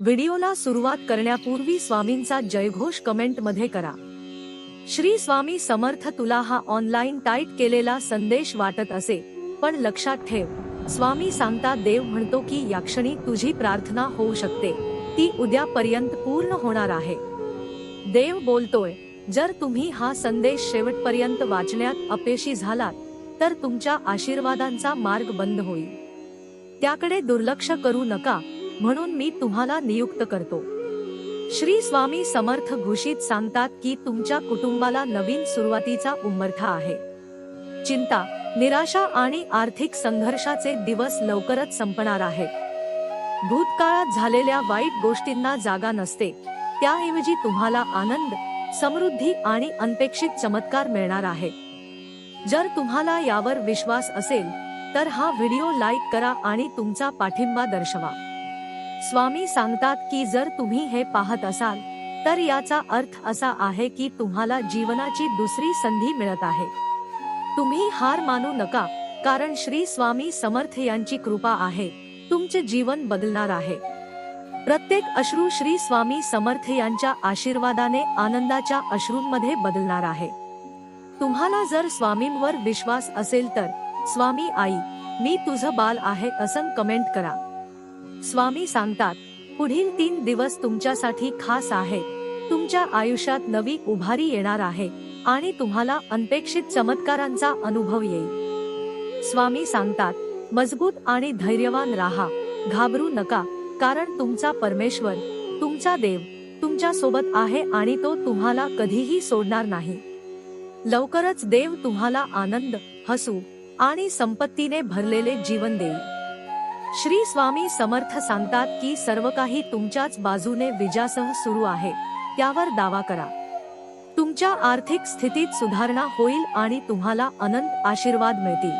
व्हिडिओला सुरुवात करण्यापूर्वी स्वामींचा जयघोष कमेंटमध्ये करा. श्री स्वामी समर्थ तुला हा ऑनलाईन टाईट केलेला संदेश वाटत असे पण लक्षात ठेव. स्वामी सांगता देव म्हणतो की या क्षणी तुझी प्रार्थना होऊ शकते. ती उद्यापर्यंत पूर्ण होणार आहे. देव बोलतोय जर तुम्ही हा संदेश शेवटपर्यंत वाचण्यात अपयशी झालात तर तुमच्या आशीर्वादांचा मार्ग बंद होईल. त्याकडे दुर्लक्ष करू नका. म्हणून मी तुम्हाला नियुक्त करतो. श्री स्वामी समर्थ घोषित सांगतात की तुमच्या कुटुंबाला नवीन सुरुवातीचा उंबरठा आहे. चिंता निराशा आणि आर्थिक संघर्षाचे दिवस लवकरच संपणार आहेत. भूतकाळात झालेल्या वाईट गोष्टींना जागा नसते. त्याऐवजी तुम्हाला आनंद समृद्धी आणि अनपेक्षित चमत्कार मिळणार आहे. जर तुम्हाला यावर विश्वास असेल तर हा व्हिडिओ लाईक करा आणि तुमचा पाठिंबा दर्शवा. स्वामी सांगतात की जर तुम्ही हे पाहत असाल तर याचा अर्थ असा आहे की तुम्हाला जीवनाची दुसरी संधी मिळत आहे. तुम्ही हार मानू नका कारण श्री स्वामी समर्थ यांची कृपा आहे तुमचे जीवन बदलणार आहे. प्रत्येक अश्रू श्री स्वामी समर्थ यांच्या आशीर्वादाने आनंदाच्या अश्रूंमध्ये बदलणार आहे. तुम्हाला जर स्वामींवर विश्वास असेल तर स्वामी आई मी तुझं बाल आहे असं कमेंट करा. स्वामी सांगतात पुढील तीन दिवस तुमच्यासाठी खास आहे. तुमच्या आयुष्यात नवी उभारी येणार आहे आणि तुम्हाला अनपेक्षित चमत्कारांचा अनुभव येईल. स्वामी सांगतात मजबूत आणि धैर्यवान राहा. घाबरू नका कारण तुमचा परमेश्वर तुमचा देव तुमच्यासोबत आहे आणि तो तुम्हाला कधीही सोडणार नाही. लवकरच देव तुम्हाला आनंद हसू आणि संपत्तीने भरलेले जीवन देईल. श्री स्वामी समर्थ सांगतात की सर्व काही तुमच्याच बाजूने विजासह सुरू आहे. त्यावर दावा करा. तुमच्या आर्थिक स्थितीत सुधारणा होईल आणि तुम्हाला अनंत आशीर्वाद मिळतील.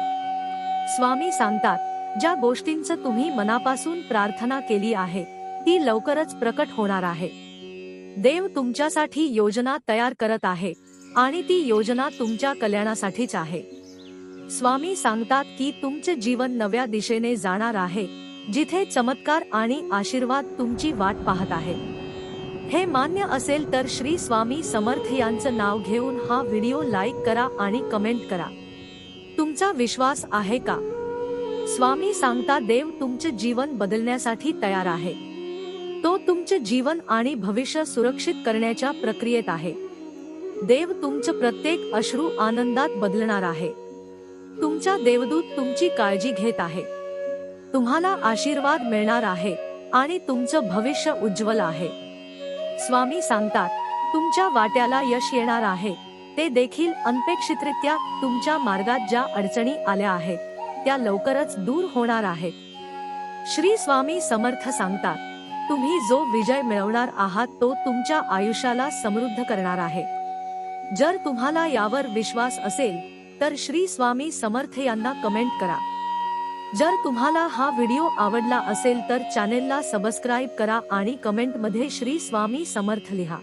स्वामी सांगतात ज्या गोष्टींचं तुम्ही मनापासून प्रार्थना केली आहे ती लवकरच प्रकट होणार आहे. देव तुमच्यासाठी योजना तयार करत आहे आणि ती योजना तुमच्या कल्याणासाठीच आहे. स्वामी सांगतात की तुमचे जीवन नव्या दिशेने जाणार आहे जिथे चमत्कार आणि आशीर्वाद तुमची वाट पाहत आहे. हे मान्य असेल तर श्री स्वामी समर्थ यांचं नाव घेऊन हा व्हिडिओ लाईक करा आणि कमेंट करा. तुमचा विश्वास आहे का? स्वामी सांगता देव तुमचे जीवन बदलण्यासाठी तयार आहे. तो तुमचे जीवन आणि भविष्य सुरक्षित करण्याच्या प्रक्रियेत आहे. देव तुमचं प्रत्येक अश्रू आनंदात बदलणार आहे. तुमचा देवदूत तुमची काळजी घेत आहे. तुम्हाला आशीर्वाद मिळणार आहे आणि तुमचं भविष्य उज्ज्वल आहे. स्वामी सांगतात तुमच्या वाट्याला यश येणार आहे. ते देखील अनपेक्षितरित्या तुमच्या मार्गात ज्या अडचणी आल्या आहेत त्या लवकरच दूर होणार आहेत. श्री स्वामी समर्थ सांगतात तुम्ही जो विजय मिळवणार आहात तो तुमच्या आयुष्याला समृद्ध करणार आहे. जर तुम्हाला यावर विश्वास असेल तर श्री स्वामी समर्थ यांना कमेंट करा. जर तुम्हाला हा व्हिडिओ आवडला असेल तर चॅनेलला सबस्क्राईब करा आणि कमेंटमध्ये श्री स्वामी समर्थ लिहा.